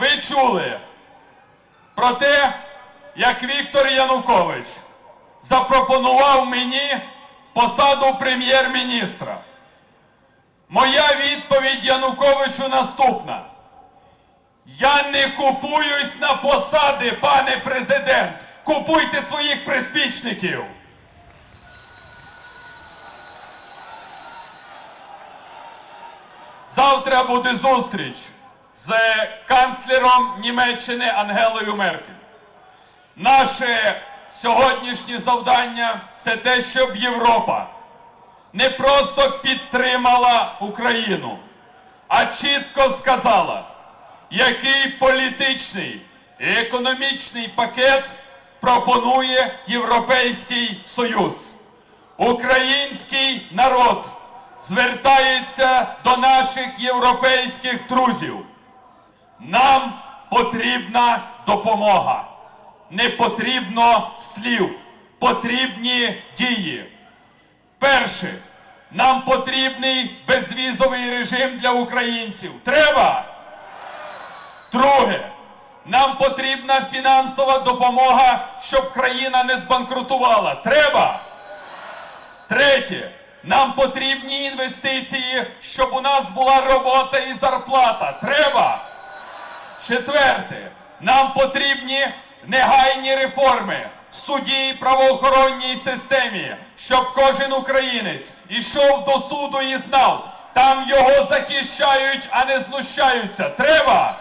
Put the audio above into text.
Ви чули про те, як Віктор Янукович запропонував мені посаду прем'єр-міністра. Моя відповідь Януковичу наступна. Я не купуюсь на посади, пане президент. Купуйте своїх приспічників. Завтра буде зустріч з канцлером Німеччини Ангелою Меркель. Наше сьогоднішнє завдання це те, щоб Європа не просто підтримала Україну, а чітко сказала, який політичний і економічний пакет пропонує Європейський Союз. Український народ звертається до наших європейських друзів. Нам потрібна допомога. Не потрібно слів, потрібні дії. Перше, нам потрібний безвізовий режим для українців. Треба. Друге, нам потрібна фінансова допомога, щоб країна не збанкрутувала. Треба. Третє, нам потрібні інвестиції, щоб у нас була робота і зарплата. Треба. Четверте, нам потрібні негайні реформи в суді і правоохоронній системі, щоб кожен українець ішов до суду і знав, там його захищають, а не знущаються. Треба.